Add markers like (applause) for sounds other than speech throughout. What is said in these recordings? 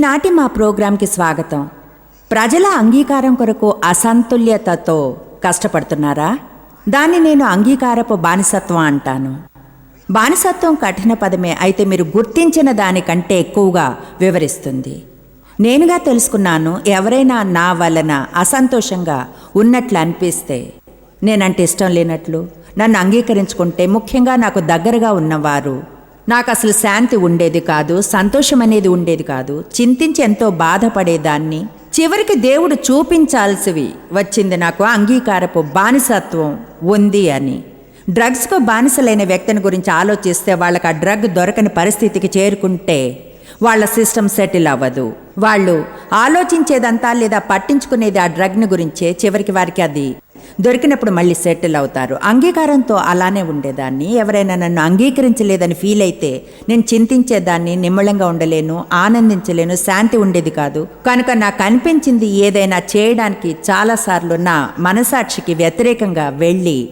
ఈనాటి మా ప్రోగ్రాంకి స్వాగతం. ప్రజల అంగీకారం కొరకు అసంతుల్యతతో కష్టపడుతున్నారా? దాన్ని నేను అంగీకారపు బానిసత్వం అంటాను. బానిసత్వం కఠిన పదమే అయితే మీరు గుర్తించిన దానికంటే ఎక్కువగా వివరిస్తుంది. నేనుగా తెలుసుకున్నాను ఎవరైనా నా వలన అసంతోషంగా ఉన్నట్లు అనిపిస్తే నేనంటే ఇష్టం లేనట్లు నన్ను అంగీకరించుకుంటే ముఖ్యంగా నాకు దగ్గరగా ఉన్నవారు నాకు అసలు శాంతి ఉండేది కాదు సంతోషం అనేది ఉండేది కాదు. చింతించి ఎంతో బాధపడేదాన్ని. చివరికి దేవుడు చూపించాల్సివి వచ్చింది నాకు అంగీకారపు బానిసత్వం ఉంది అని. డ్రగ్స్కు బానిసలైన వ్యక్తిని గురించి ఆలోచిస్తే వాళ్ళకి ఆ డ్రగ్ దొరకని పరిస్థితికి చేరుకుంటే వాళ్ళ సిస్టమ్ సెటిల్ అవ్వదు. వాళ్ళు ఆలోచించేదంతా లేదా పట్టించుకునేది ఆ డ్రగ్ని గురించే. చివరికి వారికి అది దొరికినప్పుడు మళ్ళీ సెటిల్ అవుతారు. అంగీకారంతో అలానే ఉండేదాన్ని. ఎవరైనా నన్ను అంగీకరించలేదని ఫీల్ అయితే నేను చింతించేదాన్ని నిమ్మళంగా ఉండలేను ఆనందించలేను శాంతి ఉండేది కాదు. కనుక నాకు అనిపించింది ఏదైనా చేయడానికి చాలాసార్లు నా మనసాక్షికి వ్యతిరేకంగా వెళ్ళి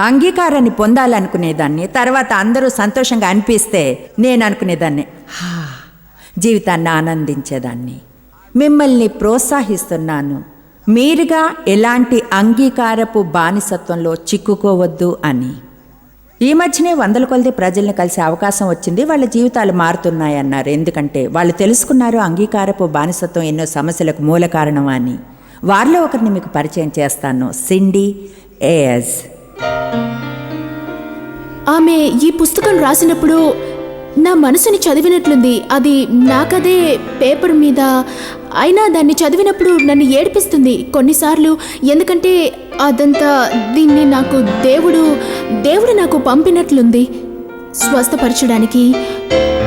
అంగీకారాన్ని పొందాలనుకునేదాన్ని. తర్వాత అందరూ సంతోషంగా అనిపిస్తే నేను అనుకునేదాన్ని. "హా, జీవితాన్ని ఆనందించేదాన్ని. మిమ్మల్ని ప్రోత్సహిస్తున్నాను. మీరుగా ఎలాంటి అంగీకారపు బానిసత్వంలో చిక్కుకోవద్దు అని. ఈ మధ్యనే వందల కొలది ప్రజల్ని కలిసే అవకాశం వచ్చింది. వాళ్ళ జీవితాలు మారుతున్నాయన్నారు ఎందుకంటే వాళ్ళు తెలుసుకున్నారు అంగీకారపు బానిసత్వం ఎన్నో సమస్యలకు మూల కారణం అని వారిలో ఒకరిని మీకు పరిచయం చేస్తాను. సిండి ఏఎస్ ఆమె ఈ పుస్తకం రాసినప్పుడు నా మనసుని చదివినట్లుంది. అది నాకదే పేపర్ మీద. అయినా దాన్ని చదివినప్పుడు నన్ను ఏడిపిస్తుంది కొన్నిసార్లు. ఎందుకంటే అదంతా దీన్ని నాకు దేవుడు దేవుడు నాకు పంపినట్లుంది. స్వస్థపరచడానికి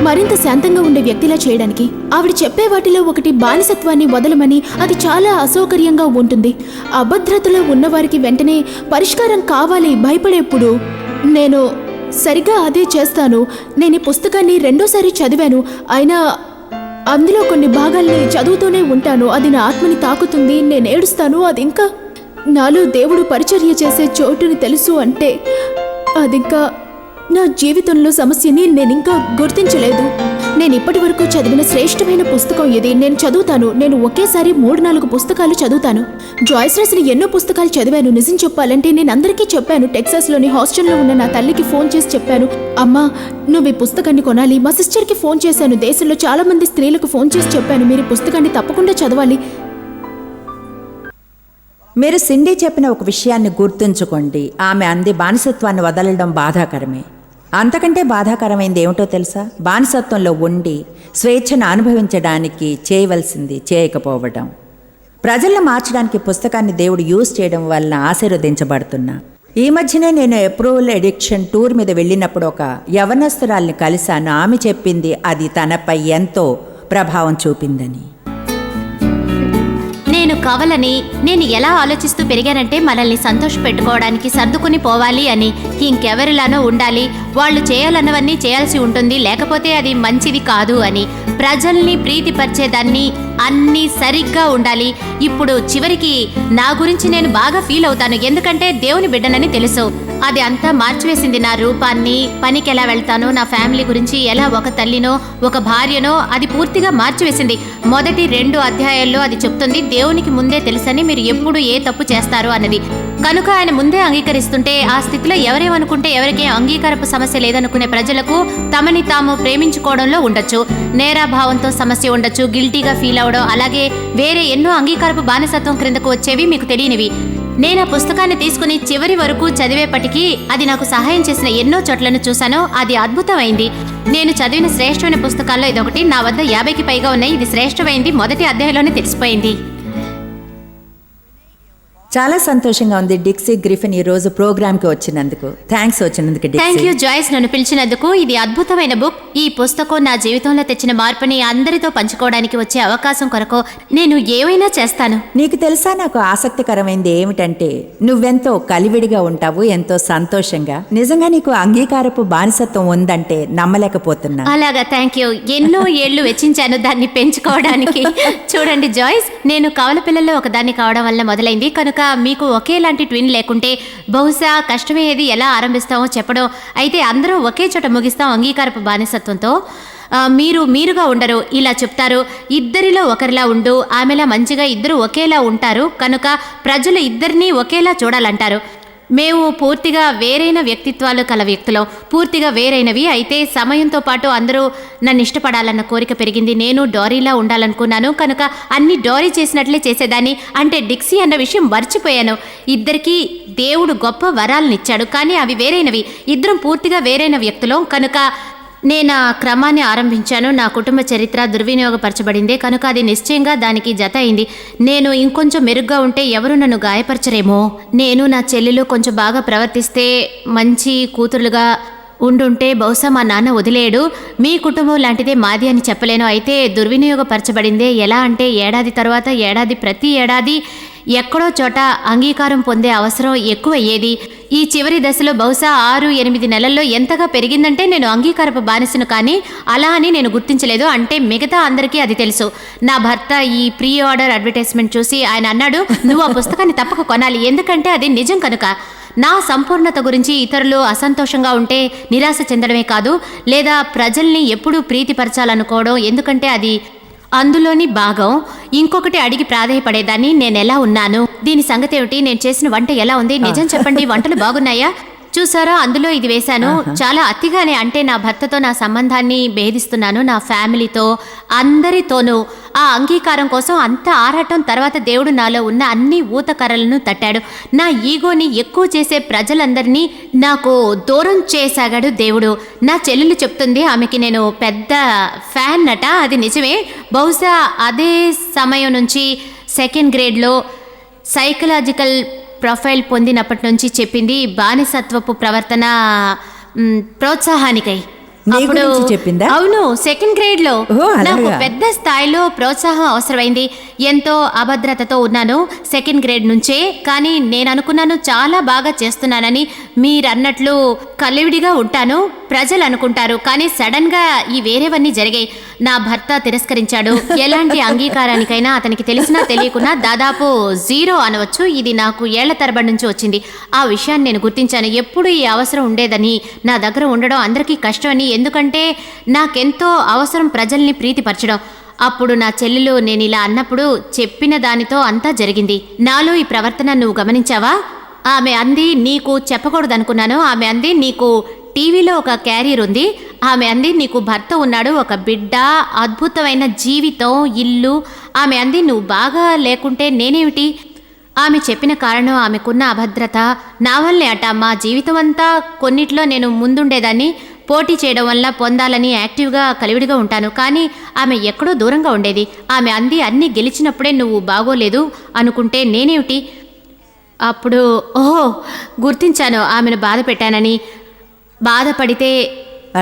మరింత శాంతంగా ఉండే వ్యక్తిలా చేయడానికి. ఆవిడ చెప్పే వాటిలో ఒకటి బానిసత్వాన్ని వదలమని అది చాలా అసౌకర్యంగా ఉంటుంది. అభద్రతలో ఉన్నవారికి వెంటనే పరిష్కారం కావాలి భయపడేప్పుడు నేను సరిగ్గా అదే చేస్తాను. నేను ఈ పుస్తకాన్ని రెండోసారి చదివాను. అయినా అందులో కొన్ని భాగాల్ని చదువుతూనే ఉంటాను. అది నా ఆత్మని తాకుతుంది. నేను ఏడుస్తాను. అది ఇంకా నాలో దేవుడు పరిచర్య చేసే చోటుని తెలుసు అంటే అదింకా నా జీవితంలో సమస్యని నేను ఇంకా గుర్తించలేదు. నేను ఇప్పటి వరకు చదివిన శ్రేష్టమైన పుస్తకం ఇది. నేను చదువుతాను. నేను ఒకేసారి మూడు నాలుగు పుస్తకాలు చదువుతాను. జాయిస్ రాసిన ఎన్నో పుస్తకాలు చదివాను. నిజం చెప్పాలంటే నేను అందరికీ చెప్పాను. టెక్సాస్లోని హాస్టల్లో ఉన్న నా తల్లికి ఫోన్ చేసి చెప్పాను. అమ్మా నువ్వు ఈ పుస్తకాన్ని కొనాలి. మా సిస్టర్కి ఫోన్ చేశాను. దేశంలో చాలా మంది స్త్రీలకు ఫోన్ చేసి చెప్పాను. మీరు పుస్తకాన్ని తప్పకుండా చదవాలి. మీరు సిండి చెప్పిన ఒక విషయాన్ని గుర్తుంచుకోండి. ఆమె అంది బానిసత్వాన్ని వదలడం బాధాకరమే. అంతకంటే బాధాకరమైంది ఏమిటో తెలుసా? బానిసత్వంలో ఉండి స్వేచ్ఛను అనుభవించడానికి చేయవలసింది చేయకపోవడం. ప్రజలను మార్చడానికి పుస్తకాన్ని దేవుడు యూజ్ చేయడం వలన ఆశీర్వదించబడుతున్నా. ఈ మధ్యనే నేను అప్రూవల్ ఎడిక్షన్ టూర్ మీద వెళ్ళినప్పుడు ఒక యవనస్తురాల్ని కలిశాను. ఆమె చెప్పింది అది తనపై ఎంతో ప్రభావం చూపిందని. కావాలని నేను ఎలా ఆలోచిస్తూ పెరిగానంటే మనల్ని సంతోష పెట్టుకోవడానికి సర్దుకుని పోవాలి అని ఇంకెవరిలానో ఉండాలి వాళ్ళు చేయాలన్నవన్నీ చేయాల్సి ఉంటుంది లేకపోతే అది మంచిది కాదు అని ప్రజల్ని ప్రీతిపరిచేదాన్ని అన్నీ సరిగ్గా ఉండాలి. ఇప్పుడు చివరికి నా గురించి నేను బాగా ఫీల్ అవుతాను. ఎందుకంటే దేవుని బిడ్డనని తెలుసు. అది అంతా మార్చివేసింది నా రూపాన్ని. పనికి ఎలా వెళ్తానో నా ఫ్యామిలీ గురించి ఎలా ఒక తల్లినో ఒక భార్యనో అది పూర్తిగా మార్చివేసింది. మొదటి రెండు అధ్యాయాల్లో అది చెప్తుంది దేవునికి ముందే తెలుసని మీరు ఎప్పుడు ఏ తప్పు చేస్తారు అన్నది. కనుక ఆయన ముందే అంగీకరిస్తుంటే ఆ స్థితిలో ఎవరేమనుకుంటే ఎవరికే అంగీకారపు సమస్య లేదనుకునే ప్రజలకు తమని తాము ప్రేమించుకోవడంలో ఉండొచ్చు. నేరాభావంతో సమస్య ఉండొచ్చు. గిల్టీగా ఫీల్ అవడం అలాగే వేరే ఎన్నో అంగీకారపు బానిసత్వం క్రిందకు వచ్చేవి మీకు తెలియనివి. నేను ఆ పుస్తకాన్ని తీసుకుని చివరి వరకు చదివేపటికి అది నాకు సహాయం చేసిన ఎన్నో చోట్లను చూశాను అది అద్భుతమైంది. నేను చదివిన శ్రేష్టమైన పుస్తకాల్లో ఇదొకటి. నా వద్ద యాభైకి పైగా ఉన్నాయి. ఇది శ్రేష్టమైంది. మొదటి అధ్యాయంలోనే తెలిసిపోయింది. చాలా సంతోషంగా ఉంది డిక్సీ గ్రిఫిన్ ఈ రోజు ప్రోగ్రామ్కి వచ్చినందుకు. థ్యాంక్స్ వచ్చినందుకు థ్యాంక్ యూ జాయిస్ నన్ను పిలిచినందుకు. ఇది అద్భుతమైన బుక్. ఈ పుస్తకం నా జీవితంలో తెచ్చిన మార్పుని అందరితో పంచుకోవడానికి వచ్చే అవకాశం కొరకు నేను ఏమైనా చేస్తాను. నీకు తెలుసా నాకు ఆసక్తికరమైంది ఏమిటంటే నువ్వెంతో కలివిడిగా ఉంటావు ఎంతో సంతోషంగా. నిజంగా నీకు అంగీకారపు బానిసత్వం ఉందంటే నమ్మలేకపోతున్నా. అలాగా థ్యాంక్ యూ ఎన్నో ఏళ్ళు వెచ్చించాను దాన్ని పెంచుకోవడానికి. (laughs) చూడండి జాయిస్ నేను కవల పిల్లల్లో ఒకదాన్ని కావడం వల్ల మొదలైంది. కనుక మీకు ఒకేలాంటి ట్విన్ లేకుంటే బహుశా కష్టమయ్యేది ఎలా ఆరంభిస్తామో చెప్పడం. అయితే అందరూ ఒకే చోట ముగిస్తాం అంగీకారపు బానిసత్వంతో. మీరు మీరుగా ఉండరు ఇలా చెప్తారు. ఇద్దరిలో ఒకరిలా ఉండు ఆమెలా మంచిగా ఇద్దరు ఒకేలా ఉంటారు. కనుక ప్రజలు ఇద్దరినీ ఒకేలా చూడాలంటారు. మేము పూర్తిగా వేరైన వ్యక్తిత్వాలు కల వ్యక్తులం. పూర్తిగా వేరైనవి అయితే సమయంతో పాటు అందరూ నన్ను ఇష్టపడాలన్న కోరిక పెరిగింది. నేను డోరీలా ఉండాలనుకున్నాను. కనుక అన్ని డోరీ చేసినట్లే చేసేదాన్ని. అంటే డిక్సీ అన్న విషయం మర్చిపోయాను. ఇద్దరికీ దేవుడు గొప్ప వరాలనిచ్చాడు. కానీ అవి వేరైనవి. ఇద్దరం పూర్తిగా వేరైన వ్యక్తులం. కనుక నేను ఆ క్రమాన్ని ఆరంభించాను. నా కుటుంబ చరిత్ర దుర్వినియోగపరచబడింది. కనుక అది నిశ్చయంగా దానికి జత అయింది. నేను ఇంకొంచెం మెరుగ్గా ఉంటే ఎవరు నన్ను గాయపరచరేమో? నేను నా చెల్లెలు కొంచెం బాగా ప్రవర్తిస్తే మంచి కూతురులుగా ఉండుంటే బహుశా మా నాన్న వదిలేడు. మీ కుటుంబం లాంటిదే మాది అని చెప్పలేను. అయితే దుర్వినియోగపరచబడిందే ఎలా అంటే ఏడాది తర్వాత ఏడాది ప్రతి ఏడాది ఎక్కడో చోట అంగీకారం పొందే అవసరం ఎక్కువ అయ్యేది. ఈ చివరి దశలో బహుశా ఆరు ఎనిమిది నెలల్లో ఎంతగా పెరిగిందంటే నేను అంగీకారపు బానిసను కానీ అలా అని నేను గుర్తించలేదు. అంటే మిగతా అందరికీ అది తెలుసు. నా భర్త ఈ ప్రీ ఆర్డర్ అడ్వర్టైజ్మెంట్ చూసి ఆయన అన్నాడు నువ్వు ఆ పుస్తకాన్ని తప్పక కొనాలి. ఎందుకంటే అది నిజం కనుక. నా సంపూర్ణత గురించి ఇతరులు అసంతోషంగా ఉంటే నిరాశ చెందడమే కాదు లేదా ప్రజల్ని ఎప్పుడూ ప్రీతిపరచాలనుకోవడం. ఎందుకంటే అది అందులోని భాగం ఇంకొకటి అడిగి ప్రాధాయపడేదాన్ని నేను ఎలా ఉన్నాను? దీని సంగతి ఏమిటి నేను చేసిన వంట ఎలా ఉంది? నిజం చెప్పండి. వంటలు బాగున్నాయా? చూసారా అందులో ఇది వేశాను. చాలా అతిగానే అంటే నా భర్తతో నా సంబంధాన్ని భేదిస్తున్నాను. నా ఫ్యామిలీతో అందరితోనూ ఆ అంగీకారం కోసం అంత ఆరాటం తర్వాత దేవుడు నాలో ఉన్న అన్ని ఊతకర్రలను తట్టాడు. నా ఈగోని ఎక్కువ చేసే ప్రజలందరినీ నాకు దూరం చేసాగాడు దేవుడు. నా చెల్లెలు చెప్తుంది ఆమెకి నేను పెద్ద ఫ్యాన్ నట అది నిజమే. బహుశా అదే సమయం నుంచి సెకండ్ గ్రేడ్లో సైకలాజికల్ ప్రొఫైల్ పొందినప్పటి నుంచి చెప్పింది బానిసత్వపు ప్రవర్తన ప్రోత్సాహానికై. చెప్పిందా? అవును సెకండ్ గ్రేడ్లో? నాకు పెద్ద స్థాయిలో ప్రోత్సాహం అవసరమైంది ఎంతో అభద్రతతో ఉన్నాను సెకండ్ గ్రేడ్ నుంచే కానీ నేను అనుకున్నాను చాలా బాగా చేస్తున్నానని మీరన్నట్లు కలివిడిగా ఉంటాను ప్రజలు అనుకుంటారు కానీ సడన్గా ఈ వేరేవన్నీ జరిగాయి. నా భర్త తిరస్కరించాడు. ఎలాంటి అంగీకారానికైనా అతనికి తెలిసినా తెలియకున్నా దాదాపు జీరో అనవచ్చు. ఇది నాకు ఏళ్ళ తరబడి నుంచి వచ్చింది. ఆ విషయాన్ని నేను గుర్తించాను. ఎప్పుడు ఈ అవసరం ఉండేదని నా దగ్గర ఉండడం అందరికీ కష్టమని ఎందుకంటే నాకెంతో అవసరం ప్రజల్ని ప్రీతిపరచడం. అప్పుడు నా చెల్లెలు నేను ఇలా అన్నప్పుడు చెప్పిన దానితో అంతా జరిగింది. నాలో ఈ ప్రవర్తన నువ్వు గమనించావా? ఆమె అంది నీకు చెప్పకూడదనుకున్నాను. ఆమె అంది నీకు టీవీలో ఒక క్యారియర్ ఉంది. ఆమె అంది నీకు భర్త ఉన్నాడు. ఒక బిడ్డ అద్భుతమైన జీవితం ఇల్లు. ఆమె అంది నువ్వు బాగా లేకుంటే నేనేమిటి? ఆమె చెప్పిన కారణం ఆమెకున్న అభద్రత. నా వల్లే అట మా జీవితం అంతా కొన్నిట్లో నేను ముందుండేదాన్ని. పోటీ చేయడం వల్ల పొందాలని యాక్టివ్గా కలివిడిగా ఉంటాను. కానీ ఆమె ఎక్కడో దూరంగా ఉండేది. ఆమె అంది అన్నీ గెలిచినప్పుడే నువ్వు బాగోలేదు. అనుకుంటే నేనేమిటి? అప్పుడు ఓహో గుర్తించాను ఆమెను బాధ పెట్టానని. బాధపడితే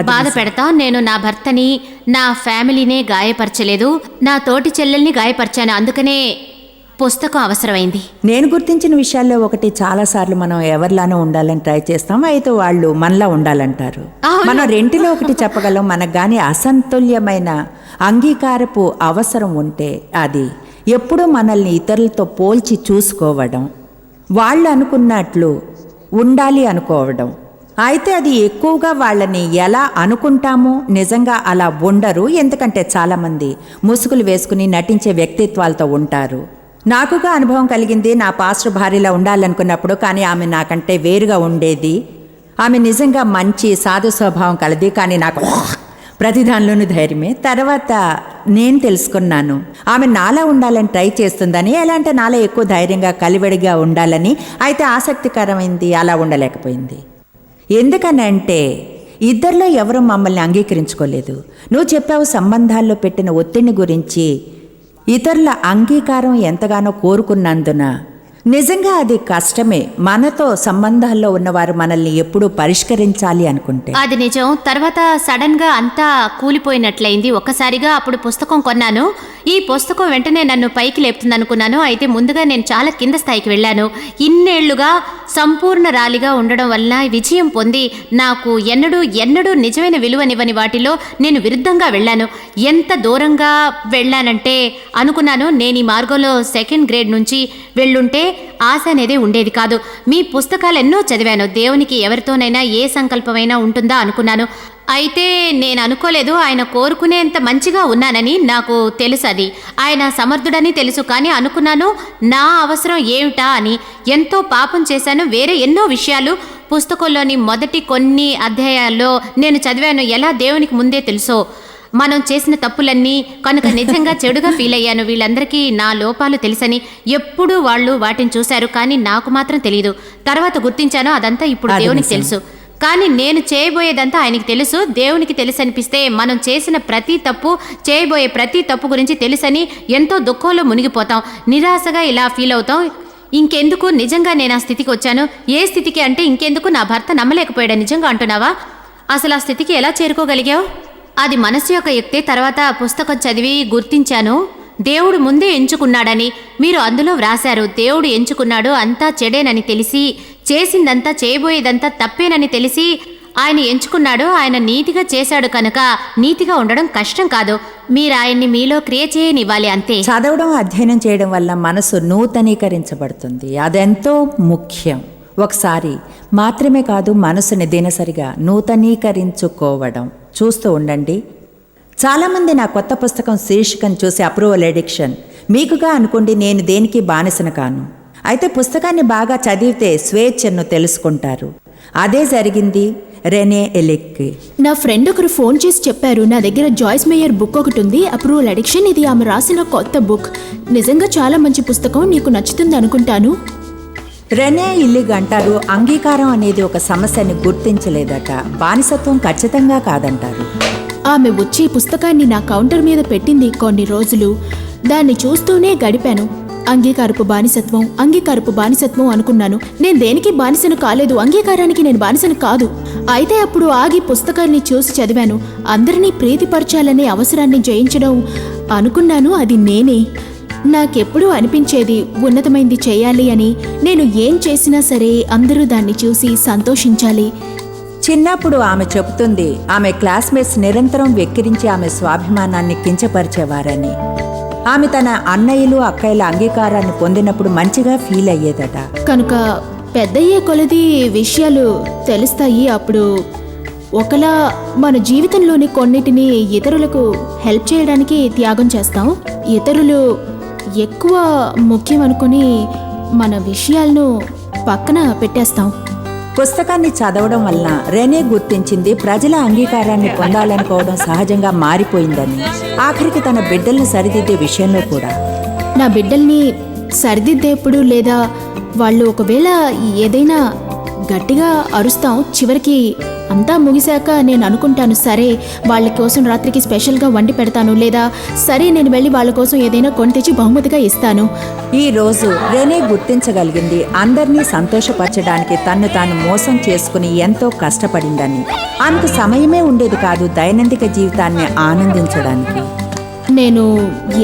బాధ. పెడతా నేను నా భర్తని నా ఫ్యామిలీనే గాయపరచలేదు. నా తోటి చెల్లెల్ని గాయపరిచాను అందుకనే పుస్తకం అవసరమైంది. నేను గుర్తించిన విషయాల్లో ఒకటి చాలాసార్లు మనం ఎవరిలానో ఉండాలని ట్రై చేస్తాం అయితే వాళ్ళు మనలా ఉండాలంటారు. మనం రెంటిలో ఒకటి చెప్పగలం మనకు కానీ అసంతుల్యమైన అంగీకారపు అవసరం ఉంటే అది. ఎప్పుడూ మనల్ని ఇతరులతో పోల్చి చూసుకోవడం. వాళ్ళు అనుకున్నట్లు ఉండాలి అనుకోవడం. అయితే అది ఎక్కువగా వాళ్ళని ఎలా అనుకుంటామో నిజంగా అలా ఉండరు. ఎందుకంటే చాలామంది ముసుగులు వేసుకుని నటించే వ్యక్తిత్వాలతో ఉంటారు. నాకుగా అనుభవం కలిగింది నా పాస్టర్ భార్యలా ఉండాలనుకున్నప్పుడు కానీ ఆమె నాకంటే వేరుగా ఉండేది. ఆమె నిజంగా మంచి సాధు స్వభావం కలది కానీ నాకు ప్రతి దానిలోనూ ధైర్యమే. తర్వాత నేను తెలుసుకున్నాను ఆమె నాలా ఉండాలని ట్రై చేస్తుందని ఎలా అంటే నాలా ఎక్కువ ధైర్యంగా కలివడిగా ఉండాలని అయితే ఆసక్తికరమైంది అలా ఉండలేకపోయింది. ఎందుకనంటే ఇద్దరిలో ఎవరు మమ్మల్ని అంగీకరించుకోలేదు. నువ్వు చెప్పావు సంబంధాల్లో పెట్టిన ఒత్తిడిని గురించి ఇతరుల అంగీకారం ఎంతగానో కోరుకున్నందున. నిజంగా అది కష్టమే. మనతో సంబంధాల్లో ఉన్నవారు మనల్ని ఎప్పుడూ పరిష్కరించాలి అనుకుంటే. అది నిజం. తర్వాత సడన్గా అంతా కూలిపోయినట్లయింది. ఒక్కసారిగా అప్పుడు పుస్తకం కొన్నాను. ఈ పుస్తకం వెంటనే నన్ను పైకి లేపుతుంది అనుకున్నాను అయితే ముందుగా నేను చాలా కింద స్థాయికి వెళ్ళాను. ఇన్నేళ్ళుగా సంపూర్ణ రాలిగా ఉండడం వల్ల విజయం పొంది నాకు ఎన్నడూ ఎన్నడూ నిజమైన విలువనివ్వని వాటిలో నేను విరుద్ధంగా వెళ్ళాను. ఎంత దూరంగా వెళ్ళానంటే అనుకున్నాను. నేను ఈ మార్గంలో సెకండ్ గ్రేడ్ నుంచి వెళ్ళుంటే ఆశ అనేది ఉండేది కాదు. మీ పుస్తకాలు ఎన్నో చదివాను. దేవునికి ఎవరితోనైనా ఏ సంకల్పమైనా ఉంటుందా అనుకున్నాను. అయితే నేను అనుకోలేదు. ఆయన కోరుకునేంత మంచిగా ఉన్నానని నాకు తెలుసు అది. ఆయన సమర్థుడని తెలుసు కానీ అనుకున్నాను నా అవసరం ఏమిటా అని ఎంతో పాపం చేశాను. వేరే ఎన్నో విషయాలు పుస్తకంలోని మొదటి కొన్ని అధ్యాయాల్లో నేను చదివాను. ఎలా దేవునికి ముందే తెలుసో మనం చేసిన తప్పులన్నీ కనుక నిజంగా చెడుగా ఫీల్ అయ్యాను వీళ్ళందరికీ నా లోపాలు తెలుసని ఎప్పుడూ వాళ్ళు వాటిని చూశారు కానీ నాకు మాత్రం తెలియదు తర్వాత గుర్తించాను అదంతా ఇప్పుడు దేవునికి. తెలుసు. కానీ నేను చేయబోయేదంతా ఆయనకి తెలుసు దేవునికి తెలుసు అనిపిస్తే మనం చేసిన ప్రతి తప్పు చేయబోయే ప్రతి తప్పు గురించి తెలుసని ఎంతో దుఃఖంలో మునిగిపోతాం. నిరాశగా ఇలా ఫీల్ అవుతాం. ఇంకెందుకు నిజంగా నేను ఆ స్థితికి వచ్చాను? ఏ స్థితికి అంటే ఇంకెందుకు నా భర్త నమ్మలేకపోయాడు నిజంగా అంటున్నావా? అసలు ఆ స్థితికి ఎలా చేరుకోగలిగావు? అది మనసు యొక్క యుక్తి తర్వాత పుస్తకం చదివి గుర్తించాను. దేవుడు ముందే ఎంచుకున్నాడని మీరు అందులో వ్రాశారు. దేవుడు ఎంచుకున్నాడు అంతా చెడేనని తెలిసి చేసిందంతా చేయబోయేదంతా తప్పేనని తెలిసి ఆయన ఎంచుకున్నాడు ఆయన నీతిగా చేశాడు కనుక నీతిగా ఉండడం కష్టం కాదు. మీరు ఆయన్ని మీలో క్రియ చేయనివ్వాలి అంతే. చదవడం అధ్యయనం చేయడం వల్ల మనసు నూతనీకరించబడుతుంది. అదెంతో ముఖ్యం. ఒకసారి మాత్రమే కాదు మనసుని దినసరిగా నూతనీకరించుకోవడం. చూస్తూ ఉండండి. చాలామంది నా కొత్త పుస్తకం శీర్షికను చూసి అప్రూవల్ ఎడిక్షన్. మీకుగా అనుకోండి నేను దేనికి బానిసన కాను. అయితే పుస్తకాన్ని బాగా చదివితే స్వేచ్ఛను తెలుసుకుంటారు. అదే జరిగింది రెనే ఎలిక్కి. నా ఫ్రెండ్ ఒకరు ఫోన్ చేసి చెప్పారు నా దగ్గర జాయిస్ మేయర్ బుక్ ఒకటి ఉంది అప్రూవల్ అడిక్షన్ ఇది ఆమె రాసిన కొత్త బుక్. నిజంగా చాలా మంచి పుస్తకం నీకు నచ్చుతుంది అనుకుంటాను. రెనే ఇల్లిగ్ అంటారు. అంగీకారం అనేది ఒక సమస్యని గుర్తించలేదట. బానిసత్వం ఖచ్చితంగా కాదంటారు. ఆమె వచ్చి పుస్తకాన్ని నా కౌంటర్ మీద పెట్టింది కొన్ని రోజులు. దాన్ని చూస్తూనే గడిపాను. అంగీకారపు బానిసత్వం అంగీకారపు బానిసత్వం అనుకున్నాను. నేను దేనికి బానిసను కాలేదు? అంగీకారానికి నేను బానిసను కాదు. అయితే అప్పుడు ఆగి పుస్తకాన్ని చూసి చదివాను. అందరినీ ప్రీతిపరచాలనే అవసరాన్ని జయించడం అనుకున్నాను. అది నేనే. నాకెప్పుడూ అనిపించేది ఉన్నతమైంది చేయాలి అని. నేను ఏం చేసినా సరే అందరూ దాన్ని చూసి సంతోషించాలి. చిన్నప్పుడు ఆమె చెబుతుంది ఆమె క్లాస్మేట్స్ నిరంతరం వెక్కిరించి ఆమె స్వాభిమానాన్ని కించపరిచేవారని. ఆమె తన అన్నయ్యలు అక్కయ్యల అంగీకారాన్ని పొందినప్పుడు మంచిగా ఫీల్ అయ్యేదట. కనుక పెద్దయ్యే కొలది విషయాలు తెలుస్తాయి అప్పుడు. ఒకలా మన జీవితంలోని కొన్నిటిని ఇతరులకు హెల్ప్ చేయడానికి త్యాగం చేస్తాం. ఇతరులు ఎక్కువ ముఖ్యం అనుకుని మన విషయాలను పక్కన పెట్టేస్తాం. పుస్తకాన్ని చదవడం వలన రెనే గుర్తించింది ప్రజల అంగీకారాన్ని పొందాలనుకోవడం సహజంగా మారిపోయిందని ఆఖరికి తన బిడ్డల్ని సరిదిద్దే విషయంలో కూడా. నా బిడ్డల్ని సరిదిద్దేప్పుడు లేదా వాళ్ళు ఒకవేళ ఏదైనా గట్టిగా అరుస్తాం చివరికి అంతా ముగిశాక నేను అనుకుంటాను సరే వాళ్ళ కోసం రాత్రికి స్పెషల్గా వండి పెడతాను లేదా సరే నేను వెళ్ళి వాళ్ళ కోసం ఏదైనా కొని తెచ్చి బహుమతిగా ఇస్తాను. ఈ రోజు రెనే గుర్తించగలిగింది అందరినీ సంతోషపరచడానికి తన్ను తాను మోసం చేసుకుని ఎంతో కష్టపడిందని. ఆమెకు సమయమే ఉండేది కాదు దైనందిక జీవితాన్ని ఆనందించడానికి. నేను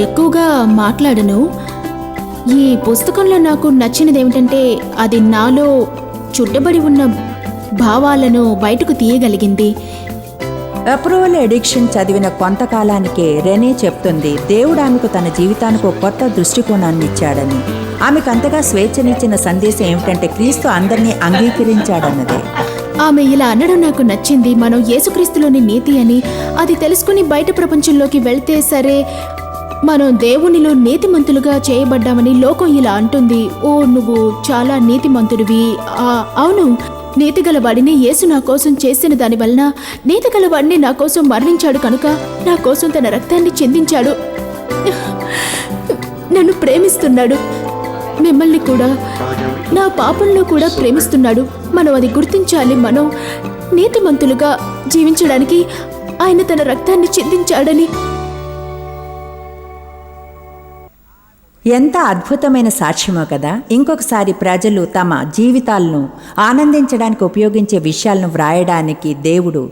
ఎక్కువగా మాట్లాడను. ఈ పుస్తకంలో నాకు నచ్చినది ఏమిటంటే అది నాలో చుట్టబడి ఉన్న భావాలను బయటకు తీయగలిగింది. అప్రూవల్ ఎడిక్షన్ చదివిన కొంతకాలానికే రెనే చెప్తుంది దేవుడు ఆమెకు తన జీవితానికి ఒక కొత్త దృష్టికోణాన్ని ఇచ్చాడని. ఆమెకు అంతగా స్వేచ్ఛనిచ్చిన సందేశం ఏమిటంటే క్రీస్తు అందరినీ అంగీకరించాడన్నదే. ఆమె ఇలా అనడం నాకు నచ్చింది. మనం యేసుక్రీస్తులోని నీతి అని అది తెలుసుకుని బయట ప్రపంచంలోకి వెళ్తే సరే మనం దేవునిలో నీతిమంతులుగా చేయబడ్డామని లోకం ఇలా అంటుంది. ఓ నువ్వు చాలా నీతిమంతుడివి. అవును. నీతిగల వాడిని యేసు నా కోసం చేసిన దాని వలన నీతిగల వాడిని నా కోసం మరణించాడు కనుక నా కోసం తన రక్తాన్ని చెందించాడు. నన్ను ప్రేమిస్తున్నాడు. మిమ్మల్ని కూడా నా పాపంలో కూడా ప్రేమిస్తున్నాడు. మనం అది గుర్తించాలి. మనం నీతిమంతులుగా జీవించడానికి ఆయన తన రక్తాన్ని చెందించాడని ఎంత అద్భుతమైన సాక్ష్యమో కదా. ఇంకొకసారి ప్రజలు తమ జీవితాలను ఆనందించడానికి ఉపయోగించే విషయాలను వ్రాయడానికి దేవుడు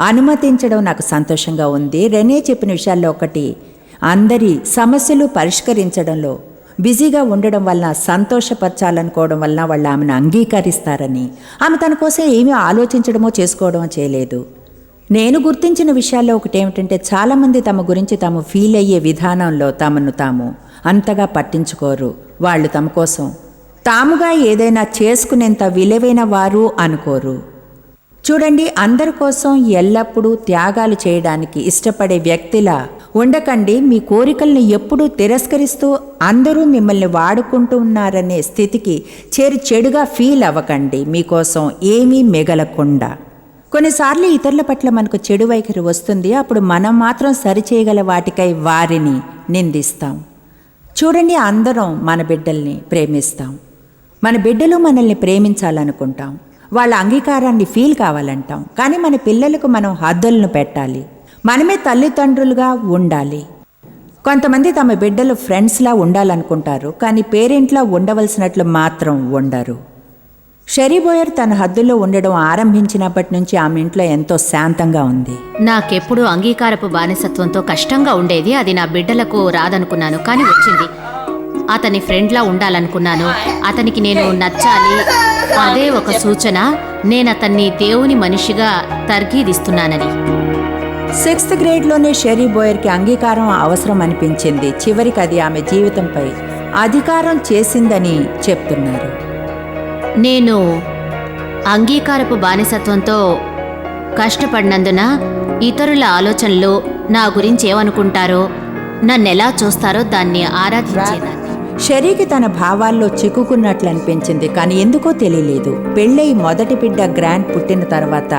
అనుమతించడం నాకు సంతోషంగా ఉంది. రెనే చెప్పిన విషయాల్లో ఒకటి అందరి సమస్యలు పరిష్కరించడంలో బిజీగా ఉండడం వలన సంతోషపరచాలనుకోవడం వలన వాళ్ళు ఆమెను అంగీకరిస్తారని. ఆమె తన కోసం ఏమీ ఆలోచించడమో చేసుకోవడమో చేయలేదు. నేను గుర్తించిన విషయాల్లో ఒకటి ఏమిటంటే చాలామంది తమ గురించి తాము ఫీల్ అయ్యే విధానంలో తమను తాము అంతగా పట్టించుకోరు. వాళ్ళు తమ కోసం తాముగా ఏదైనా చేసుకునేంత విలువైన వారు అనుకోరు. చూడండి అందరి కోసం ఎల్లప్పుడూ త్యాగాలు చేయడానికి ఇష్టపడే వ్యక్తిలా ఉండకండి. మీ కోరికల్ని ఎప్పుడూ తిరస్కరిస్తూ అందరూ మిమ్మల్ని వాడుకుంటూ ఉన్నారనే స్థితికి చేరి చెడుగా ఫీల్ అవ్వకండి. మీకోసం ఏమీ మిగలకుండా. కొన్నిసార్లు ఇతరుల పట్ల మనకు చెడు వైఖరి వస్తుంది. అప్పుడు మనం మాత్రం సరిచేయగల వాటికై వారిని నిందిస్తాం. చూడండి అందరం మన బిడ్డల్ని ప్రేమిస్తాం. మన బిడ్డలు మనల్ని ప్రేమించాలనుకుంటాం. వాళ్ళ అంగీకారాన్ని ఫీల్ కావాలంటాం. కానీ మన పిల్లలకు మనం హద్దులను పెట్టాలి. మనమే తల్లిదండ్రులుగా ఉండాలి. కొంతమంది తమ బిడ్డలు ఫ్రెండ్స్లా ఉండాలనుకుంటారు. కానీ పేరెంట్లా ఉండవలసినట్లు మాత్రం ఉండరు. షెరీ బోయర్ తన హద్దుల్లో ఉండడం ఆరంభించినప్పటి నుంచి ఆమె ఇంట్లో ఎంతో శాంతంగా ఉంది. నాకెప్పుడు అంగీకారపు బానిసత్వంతో కష్టంగా ఉండేది అది నా బిడ్డలకు రాదనుకున్నాను కానీ వచ్చింది. అతని ఫ్రెండ్లా ఉండాలనుకున్నాను. అతనికి నేను నచ్చాలి. అదే ఒక సూచన. నేను అతన్ని దేవుని మనిషిగా తర్గీదిస్తున్నానని. సిక్స్త్ గ్రేడ్లోనే షెరీ బోయర్కి అంగీకారం అవసరం అనిపించింది చివరికి అది ఆమె జీవితంపై అధికారం చేసిందని చెప్తున్నారు. నేను అంగీకారపు బానిసత్వంతో కష్టపడినందున ఇతరుల ఆలోచనలు నా గురించి ఏమనుకుంటారో నన్నెలా చూస్తారో దాన్ని ఆరాధించేదాన్ని. షరీకి తన భావాల్లో చిక్కుకున్నట్లు అనిపించింది కానీ ఎందుకో తెలియలేదు. పెళ్ళై మొదటి బిడ్డ గ్రాండ్ పుట్టిన తర్వాత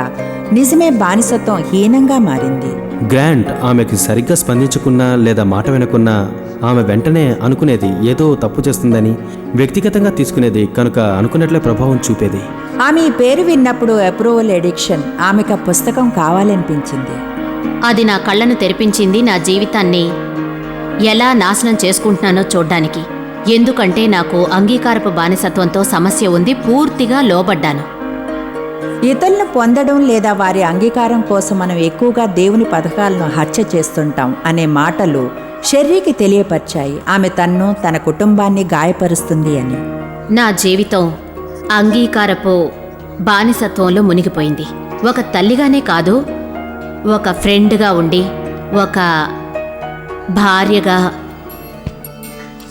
నిజమే బానిసత్వం హీనంగా మారింది. గ్రాంట్ ఆమెకి సరిగ్గా స్పందించకున్నా లేదా మాట వినకున్నా ఆమె వెంటనే అనుకునేది ఏదో తప్పు చేస్తుందని వ్యక్తిగతంగా తీసుకునేది కనుక అనుకున్నట్లే ప్రభావం చూపేది. ఆమె ఈ పేరు విన్నప్పుడు అప్రూవల్ ఎడిక్షన్ ఆమెకు ఆ పుస్తకం కావాలనిపించింది. అది నా కళ్ళను తెరిపించింది నా జీవితాన్ని ఎలా నాశనం చేసుకుంటున్నానో చూడ్డానికి. ఎందుకంటే నాకు అంగీకారపు బానిసత్వంతో సమస్య ఉంది పూర్తిగా లోబడ్డాను. ఇతరులను పొందడం లేదా వారి అంగీకారం కోసం మనం ఎక్కువగా దేవుని పథకాలను హత్య చేస్తుంటాం అనే మాటలు షెర్రీకి తెలియపరిచాయి. ఆమె తన్ను తన కుటుంబాన్ని గాయపరుస్తుంది అని. నా జీవితం అంగీకారపు బానిసత్వంలో మునిగిపోయింది. ఒక తల్లిగానే కాదు ఒక ఫ్రెండ్గా ఉండి ఒక భార్యగా.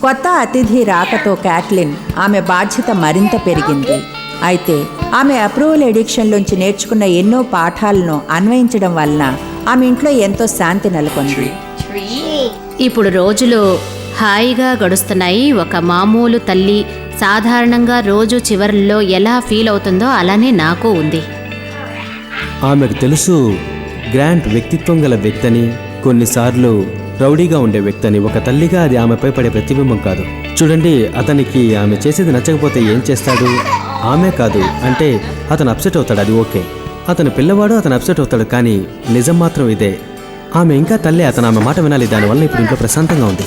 కొత్త అతిథి రాకతో క్యాట్లిన్ ఆమె బాధ్యత మరింత పెరిగింది. అయితే ఆమె అప్రూవల్ ఎడిక్షన్లోంచి నేర్చుకున్న ఎన్నో పాఠాలను అన్వయించడం వలన ఆమె ఇంట్లో ఎంతో శాంతి నెలకొంది. ఇప్పుడు రోజులు హాయిగా గడుస్తున్నాయి. ఒక మామూలు తల్లి సాధారణంగా రోజు చివరిలో ఎలా ఫీల్ అవుతుందో అలానే నాకు ఉంది. ఆమెకు తెలుసు గ్రాంట్ వ్యక్తిత్వం గల వ్యక్తని కొన్నిసార్లు రౌడీగా ఉండే వ్యక్తని ఒక తల్లిగా అది ఆమెపై పడే ప్రతిబింబం కాదు. చూడండి అతనికి ఆమె చేసేది నచ్చకపోతే ఏం చేస్తాడు? ఆమె కాదు అంటే అతను అప్సెట్ అవుతాడు అది ఓకే. అతను పిల్లవాడు అతను అప్సెట్ అవుతాడు కానీ నిజం మాత్రం ఇదే. ఆమె ఇంకా తల్లి అతను ఆమె మాట వినాలి దానివల్ల ఇప్పుడు ఇంట్లో ప్రశాంతంగా ఉంది.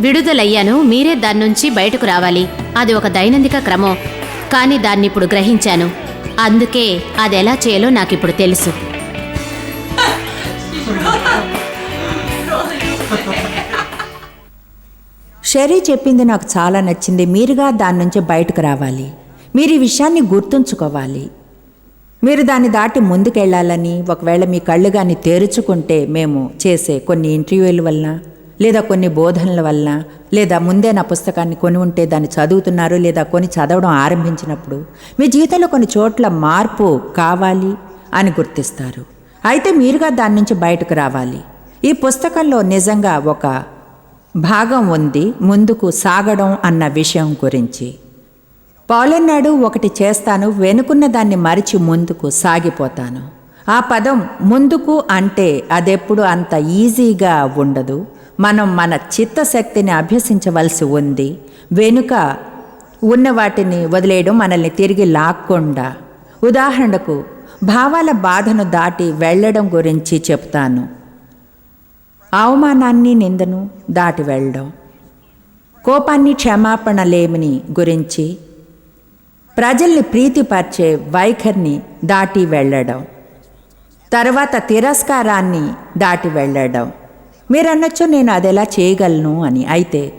విడుదలయ్యాను మీరే దాని నుంచి బయటకు రావాలి. అది ఒక దైనందిక క్రమం కానీ దాన్ని ఇప్పుడు గ్రహించాను. అందుకే అది ఎలా చేయాలో నాకు ఇప్పుడు తెలుసు. షెరీ చెప్పింది నాకు చాలా నచ్చింది మీరుగా దాని నుంచి బయటకు రావాలి. మీరు ఈ విషయాన్ని గుర్తుంచుకోవాలి. మీరు దాన్ని దాటి ముందుకెళ్ళాలని ఒకవేళ మీ కళ్ళు కానీ తెరుచుకుంటే మేము చేసే కొన్ని ఇంటర్వ్యూల వలన లేదా కొన్ని బోధనల వలన లేదా ముందే నా పుస్తకాన్ని కొని ఉంటే దాన్ని చదువుతున్నారు లేదా కొని చదవడం ఆరంభించినప్పుడు మీ జీవితంలో కొన్ని చోట్ల మార్పు కావాలి అని గుర్తిస్తారు. అయితే మీరుగా దాని నుంచి బయటకు రావాలి. ఈ పుస్తకంలో నిజంగా ఒక భాగం ఉంది ముందుకు సాగడం అన్న విషయం గురించి. పాలెన్నాడు ఒకటి చేస్తాను వెనుకున్న దాన్ని మరిచి ముందుకు సాగిపోతాను. ఆ పదం ముందుకు అంటే అదెప్పుడు అంత ఈజీగా ఉండదు. మనం మన చిత్తశక్తిని అభ్యసించవలసి ఉంది. వెనుక ఉన్న వాటిని వదిలేయడం మనల్ని తిరిగి లాక్కుండా. ఉదాహరణకు భావాల బాధను దాటి వెళ్ళడం గురించి చెప్తాను. అవమానాన్ని నిందను దాటి వెళ్ళడం. కోపాన్ని క్షమాపణ లేమిని గురించి ప్రజల్ని ప్రీతిపరిచే వైఖరిని దాటి వెళ్ళడం. తర్వాత తిరస్కారాన్ని దాటి వెళ్ళడం. మీరు అనొచ్చు నేను అది ఎలా చేయగలను అని. అయితే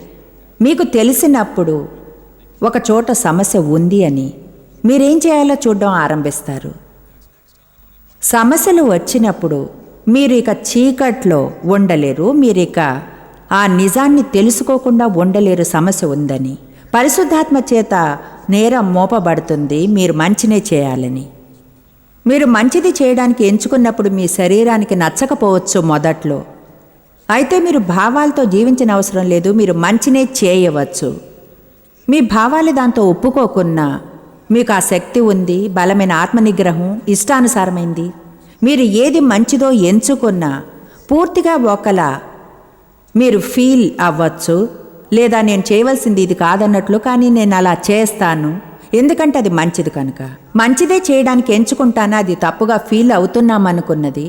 మీకు తెలిసినప్పుడు ఒక చోట సమస్య ఉంది అని మీరేం చేయాలో చూడడం ఆరంభిస్తారు. సమస్యలు వచ్చినప్పుడు మీరు ఇక చీకట్లో ఉండలేరు మీరు ఇక ఆ నిజాన్ని తెలుసుకోకుండా ఉండలేరు సమస్య ఉందని. పరిశుద్ధాత్మ చేత నేరం మోపబడుతుంది మీరు మంచినే చేయాలని. మీరు మంచిది చేయడానికి ఎంచుకున్నప్పుడు మీ శరీరానికి నచ్చకపోవచ్చు మొదట్లో. అయితే మీరు భావాలతో జీవించిన అవసరం లేదు మీరు మంచినే చేయవచ్చు. మీ భావాలు దాంతో ఒప్పుకోకున్నా మీకు ఆ శక్తి ఉంది బలమైన ఆత్మనిగ్రహం ఇష్టానుసారమైంది. మీరు ఏది మంచిదో ఎంచుకున్నా పూర్తిగా ఒకలా మీరు ఫీల్ అవ్వచ్చు. లేదా నేను చేయవలసింది ఇది కాదన్నట్లు కానీ నేను అలా చేస్తాను. ఎందుకంటే అది మంచిది కనుక. మంచిదే చేయడానికి ఎంచుకుంటానా? అది తప్పుగా ఫీల్ అవుతున్నామనుకున్నది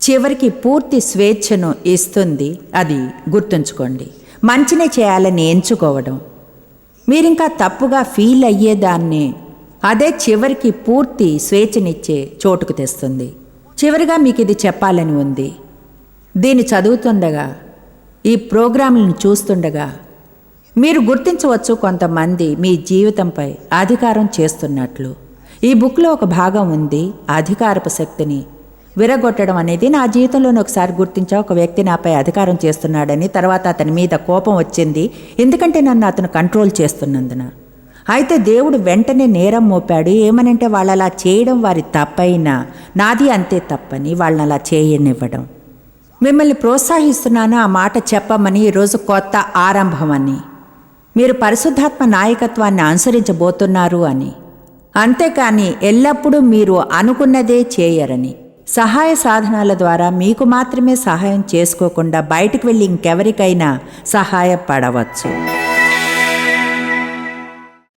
చివరికి పూర్తి స్వేచ్ఛను ఇస్తుంది. అది గుర్తుంచుకోండి. మంచినే చేయాలని ఎంచుకోవడం. మీరింకా తప్పుగా ఫీల్ అయ్యేదాన్ని అదే చివరికి పూర్తి స్వేచ్ఛనిచ్చే చోటుకు తెస్తుంది. చివరిగా మీకు ఇది చెప్పాలని ఉంది. దీన్ని చదువుతుండగా ఈ ప్రోగ్రాంలను చూస్తుండగా మీరు గుర్తించవచ్చు కొంతమంది మీ జీవితంపై అధికారం చేస్తున్నట్లు. ఈ బుక్లో ఒక భాగం ఉంది అధికారపు శక్తిని. విరగొట్టడం అనేది నా జీవితంలోనే ఒకసారి గుర్తించా ఒక వ్యక్తి నాపై అధికారం చేస్తున్నాడని తర్వాత అతని మీద కోపం వచ్చింది ఎందుకంటే నన్ను అతను కంట్రోల్ చేస్తున్నందున. అయితే దేవుడు వెంటనే నేరం మోపాడు ఏమనంటే వాళ్ళు అలా చేయడం వారి తప్పైనా నాది అంతే తప్పని వాళ్ళని అలా చేయనివ్వడం. మిమ్మల్ని ప్రోత్సహిస్తున్నాను ఆ మాట చెప్పమని ఈరోజు కొత్త ఆరంభమని. మీరు పరిశుద్ధాత్మ నాయకత్వాన్ని అనుసరించబోతున్నారు అని. అంతేకాని ఎల్లప్పుడూ మీరు అనుకున్నదే చేయరని. సహాయ సాధనాల ద్వారా మీకు మాత్రమే సహాయం చేసుకోకుండా బయటికి వెళ్ళి ఇంకెవరికైనా సహాయపడవచ్చు.